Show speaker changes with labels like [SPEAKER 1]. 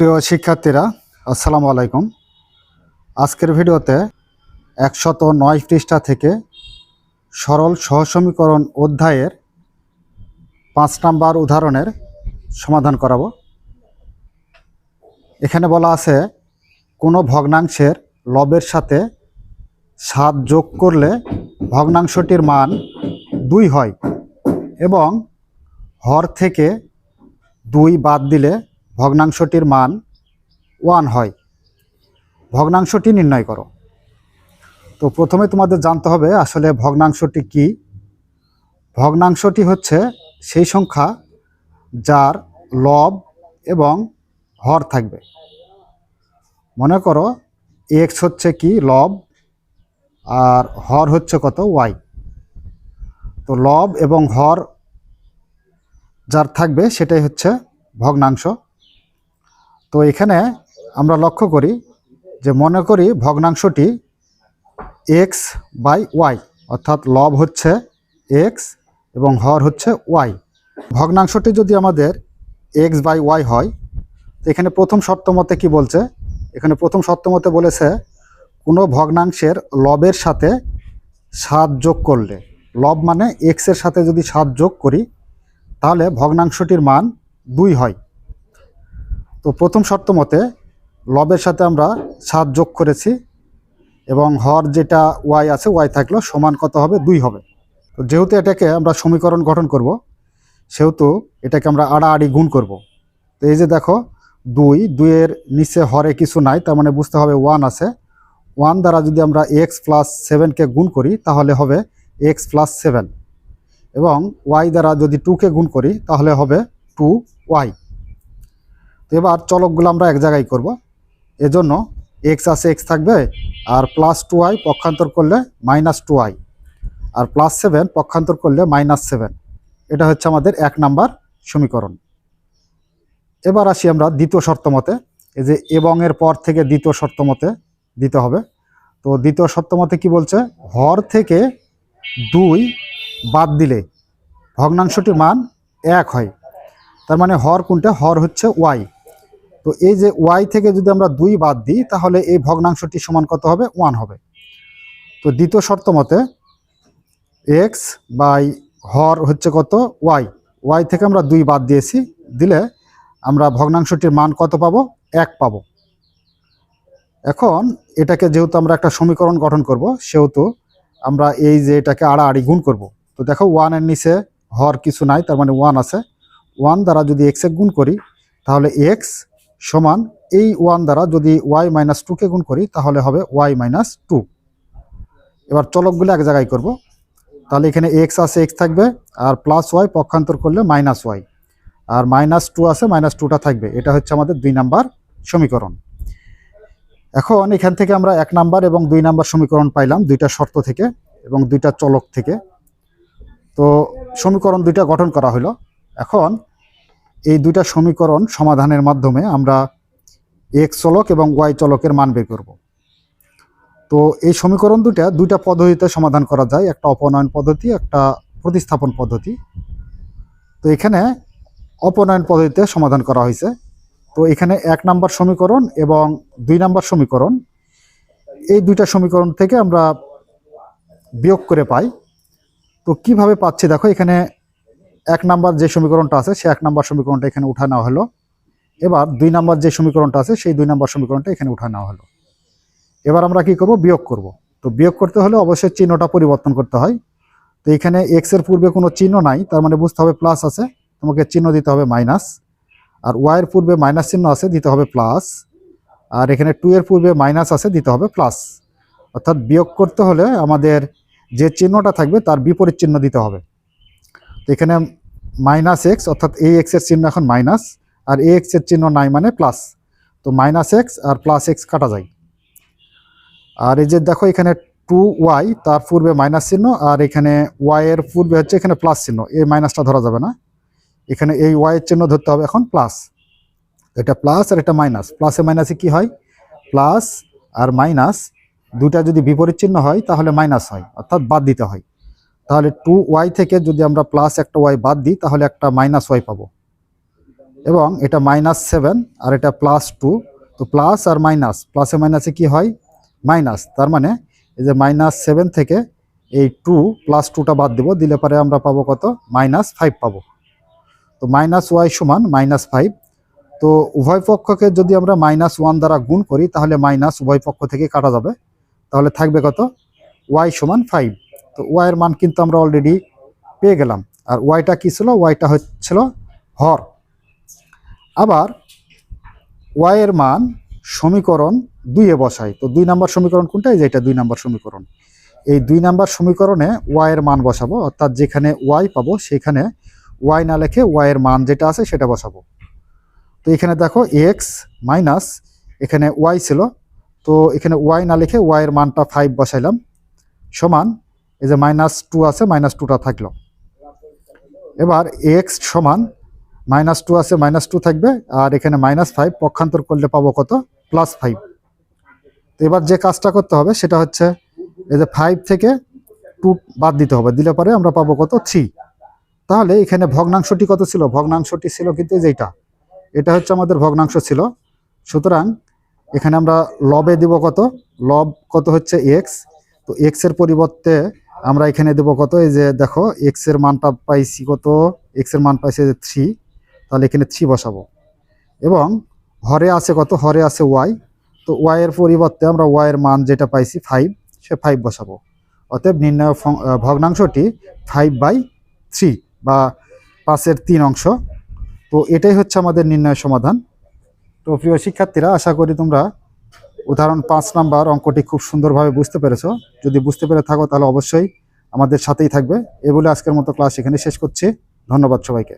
[SPEAKER 1] প্রিয় শিক্ষার্থীরা, আসসালামু আলাইকুম। আজকের ভিডিওতে একশত নয় পৃষ্ঠা থেকে সরল সহসমীকরণ অধ্যায়ের পাঁচ নাম্বার উদাহরণের সমাধান করাবো। এখানে বলা আছে, কোনো ভগ্নাংশের লবের সাথে সাত যোগ করলে ভগ্নাংশটির মান দুই হয় এবং হর থেকে দুই বাদ দিলে ভগ্নাংশটির মান ওয়ান হয়। ভগ্নাংশটি নির্ণয় করো। তো প্রথমে তোমাদের জানতে হবে আসলে ভগ্নাংশটি কি। ভগ্নাংশটি হচ্ছে সেই সংখ্যা যার লব এবং হর থাকবে। মনে করো এক্স হচ্ছে কি লব আর হর হচ্ছে কত ওয়াই তো লব এবং হর যার থাকবে সেটাই হচ্ছে ভগ্নাংশ। তো এখানে আমরা লক্ষ্য করি যে মনে করি ভগ্নাংশটি এক্স বাই ওয়াই অর্থাৎ লব হচ্ছে এক্স এবং হর হচ্ছে ওয়াই ভগ্নাংশটি যদি আমাদের এক্স বাই ওয়াই হয়, তো এখানে প্রথম শর্ত মতে কী বলছে? এখানে প্রথম শর্ত মতে বলেছে, কোনো ভগ্নাংশের লবের সাথে সাত যোগ করলে, লব মানে এক্সের সাথে যদি সাত যোগ করি, তাহলে ভগ্নাংশটির মান দুই হয়। তো প্রথম শর্ত মতে লবের সাথে আমরা সাত যোগ করেছি এবং হর যেটা ওয়াই আছে ওয়াই থাকল সমান কত হবে? দুই হবে। তো যেহেতু এটাকে আমরা সমীকরণ গঠন করব, সেহেতু এটাকে আমরা আড়াআড়ি গুণ করব। তো এই যে দেখো, দুই, দুইয়ের নিচে হরে কিছু নাই, তার মানে বুঝতে হবে ওয়ান আছে। ওয়ান দ্বারা যদি আমরা এক্স প্লাস সেভেনকে গুণ করি, তাহলে হবে এক্স প্লাস সেভেন এবং ওয়াই দ্বারা যদি টুকে গুণ করি, তাহলে হবে টু ওয়াই তো এবার চলকগুলো আমরা এক জায়গায় করব। এজন্য এক্স আছে এক্স থাকবে আর প্লাস টু ওয়াই পক্ষান্তর করলে মাইনাস টু ওয়াই আর প্লাস সেভেন পক্ষান্তর করলে মাইনাস সেভেন এটা হচ্ছে আমাদের এক নাম্বার সমীকরণ। এবার আসি আমরা দ্বিতীয় শর্ত মতে। এই যে এবং এর পর থেকে দ্বিতীয় শর্ত মতে দিতে হবে। তো দ্বিতীয় শর্ত মতে কী বলছে? হর থেকে দুই বাদ দিলে ভগ্নাংশটির মান এক হয়। তার মানে হর কোনটা? হর হচ্ছে ওয়াই তো এই যে ওয়াই থেকে যদি আমরা দুই বাদ দিই, তাহলে এই ভগ্নাংশটি সমান কত হবে? ওয়ান হবে। তো দ্বিতীয় শর্ত মতে এক্স বাই হর হচ্ছে কত? ওয়াই ওয়াই থেকে আমরা দুই বাদ দিয়েছি, দিলে আমরা ভগ্নাংশটির মান কত পাবো? এক পাবো। এখন এটাকে যেহেতু আমরা একটা সমীকরণ গঠন করব, সেহেতু আমরা এই যে এটাকে আড়াআড়ি গুণ করব। তো দেখো ওয়ানের নিচে হর কিছু নাই, তার মানে ওয়ান আছে। ওয়ান দ্বারা যদি এক্সে গুণ করি, তাহলে এক্স সমান এই ওয়ান দ্বারা যদি ওয়াই মাইনাস টুকে গুণ করি, তাহলে হবে ওয়াই মাইনাস টু। এবার চলকগুলো এক জায়গায় করব। তাহলে এখানে এক্স আছে, এক্স থাকবে, আর প্লাস ওয়াই পক্ষান্তর করলে মাইনাস ওয়াই। আর মাইনাস টু আছে, মাইনাস টুটা থাকবে। এটা হচ্ছে আমাদের দুই নাম্বার সমীকরণ। এখন এখান থেকে আমরা এক নাম্বার এবং দুই নাম্বার সমীকরণ পাইলাম, দুইটা শর্ত থেকে এবং দুইটা চলক থেকে। তো সমীকরণ দুইটা গঠন করা হলো। এখন এই দুইটা সমীকরণ সমাধানের মাধ্যমে আমরা এক্স চলক এবং ওয়াই চলকের মান বের করব। তো এই সমীকরণ দুটা দুইটা পদ্ধতিতে সমাধান করা যায়, একটা অপনয়ন পদ্ধতি, একটা প্রতিস্থাপন পদ্ধতি। তো এখানে অপনয়ন পদ্ধতিতে সমাধান করা হয়েছে। তো এখানে এক নাম্বার সমীকরণ এবং দুই নাম্বার সমীকরণ। এই দুইটা সমীকরণ থেকে আমরা বিয়োগ করে পাই। তো কীভাবে পাচ্ছি? দেখো, এখানে এক নাম্বার যে সমীকরণটা আছে, সে এক নাম্বার সমীকরণটা এখানে উঠা নেওয়া হলো। এবার দুই নাম্বার যে সমীকরণটা আছে, সেই দুই নাম্বার সমীকরণটা এখানে উঠা নেওয়া হলো। এবার আমরা কি করব? বিয়োগ করব। তো বিয়োগ করতে হলে অবশ্যই চিহ্নটা পরিবর্তন করতে হয়। তো এখানে এক্সের পূর্বে কোনো চিহ্ন নাই, তার মানে বুঝতে হবে প্লাস আছে, তোমাকে চিহ্ন দিতে হবে মাইনাস আর ওয়াইয়ের পূর্বে মাইনাস চিহ্ন আছে, দিতে হবে প্লাস আর এখানে টু এর পূর্বে মাইনাস আছে, দিতে হবে প্লাস অর্থাৎ বিয়োগ করতে হলে আমাদের যে চিহ্নটা থাকবে, তার বিপরীত চিহ্ন দিতে হবে। তো এখানে মাইনাস এক্স, অর্থাৎ এই এক্সের চিহ্ন এখন মাইনাস, আর এ এক্সের চিহ্ন নাই মানে প্লাস তো মাইনাস এক্স আর প্লাস এক্স কাটা যায়। আর এই যে দেখো এখানে টু ওয়াই তার পূর্বে মাইনাস চিহ্ন, আর এখানে ওয়াই এর পূর্বে হচ্ছে এখানে প্লাস চিহ্ন। এই মাইনাসটা ধরা যাবে না। এখানে এই ওয়াইয়ের চিহ্ন ধরতে হবে এখন প্লাস এটা প্লাস আর এটা মাইনাস প্লাসে মাইনাসে কি হয়? প্লাস আর মাইনাস দুটা যদি বিপরীত চিহ্ন হয়, তাহলে মাইনাস হয়। অর্থাৎ বাদ দিতে হয়। তাহলে টু ওয়াই থেকে যদি আমরা প্লাস একটা ওয়াই বাদ দিই, তাহলে একটা মাইনাস ওয়াই পাবো। এবং এটা মাইনাস সেভেন আর এটা প্লাস টু তো প্লাস আর মাইনাস প্লাসে মাইনাসে কি হয়? মাইনাস তার মানে এই যে মাইনাস সেভেন থেকে এই টু প্লাস টুটা বাদ দেবো, দিলে পরে আমরা পাবো কত? মাইনাস ফাইভ পাবো। তো মাইনাস ওয়াই সমান মাইনাস ফাইভ তো উভয় পক্ষকে যদি আমরা মাইনাস ওয়ান দ্বারা গুণ করি, তাহলে মাইনাস উভয় পক্ষ থেকে কাটা যাবে। তাহলে থাকবে কত? ওয়াই সমান ফাইভ তো ওয়াইয়ের মান কিন্তু আমরা অলরেডি পেয়ে গেলাম। আর ওয়াইটা কী ছিল? ওয়াইটা হচ্ছিল হর। আবার ওয়াইয়ের মান সমীকরণ দুইয়ে বসাই। তো দুই নাম্বার সমীকরণ কোনটা? এই যে এটা দুই নাম্বার সমীকরণ। এই দুই নাম্বার সমীকরণে ওয়াইয়ের মান বসাবো। অর্থাৎ যেখানে ওয়াই পাবো, সেখানে ওয়াই না লেখে ওয়াইয়ের মান যেটা আছে সেটা বসাবো। তো এখানে দেখো এক্স মাইনাস এখানে ওয়াই ছিল। তো এখানে ওয়াই না লিখে ওয়াইয়ের মানটা ফাইভ বসাইলাম। সমান এই যে মাইনাস টু আছে মাইনাস টুটা থাকল। এবার এক্স সমান মাইনাস টু আছে মাইনাস টু থাকবে, আর এখানে মাইনাস ফাইভ পক্ষান্তর করলে পাবো কত? প্লাস ফাইভ তো এবার যে কাজটা করতে হবে, সেটা হচ্ছে এই যে ফাইভ থেকে টু বাদ দিতে হবে, দিলে পরে আমরা পাবো কত? থ্রি তাহলে এখানে ভগ্নাংশটি কত ছিল? ভগ্নাংশটি ছিল কিন্তু এই যে এটা। হচ্ছে আমাদের ভগ্নাংশ ছিল। সুতরাং এখানে আমরা লবে দেব কত? লব কত হচ্ছে এক্স তো এক্সের পরিবর্তে আমরা এখানে দেব কত? এই যে দেখো এক্সের মানটা পাইছি কত? এক্সের মান পাইছে যে থ্রি তাহলে এখানে থ্রি বসাবো। এবং হরে আছে কত? হরে আছে ওয়াই তো ওয়াই এর পরিবর্তে আমরা ওয়াই এর মান যেটা পাইছি ফাইভ সে ফাইভ বসাবো। অতএব নির্ণয় ভগ্নাংশটি ফাইভ বাই থ্রি বা পাঁচের তিন অংশ। তো এটাই হচ্ছে আমাদের নির্ণয় সমাধান। তো প্রিয় শিক্ষার্থীরা, আশা করি তোমরা উদাহরণ পাঁচ নাম্বার অঙ্কটি খুব সুন্দরভাবে বুঝতে পেরেছ। যদি বুঝতে পেরে থাকো তাহলে অবশ্যই আমাদের সাথেই থাকবে। এ বলে আজকের মতো ক্লাস এখানে শেষ করছি। ধন্যবাদ সবাইকে।